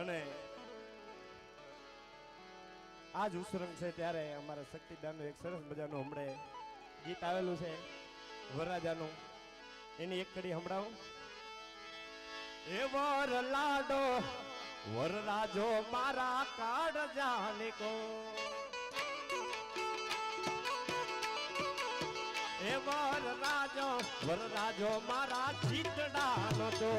અને આ જ ઉસરંગ છે ત્યારે અમારા શક્તિદાનનું એક સરસ મજાનું હમણે ગીત આવેલું છે, વરરાજાનું. એની એક કડી હમણાં એ વર લાડો, વરરાજો મારા કાળ જાને કો એ વર રાજો વર રાજો મારા ચીતડાનો તો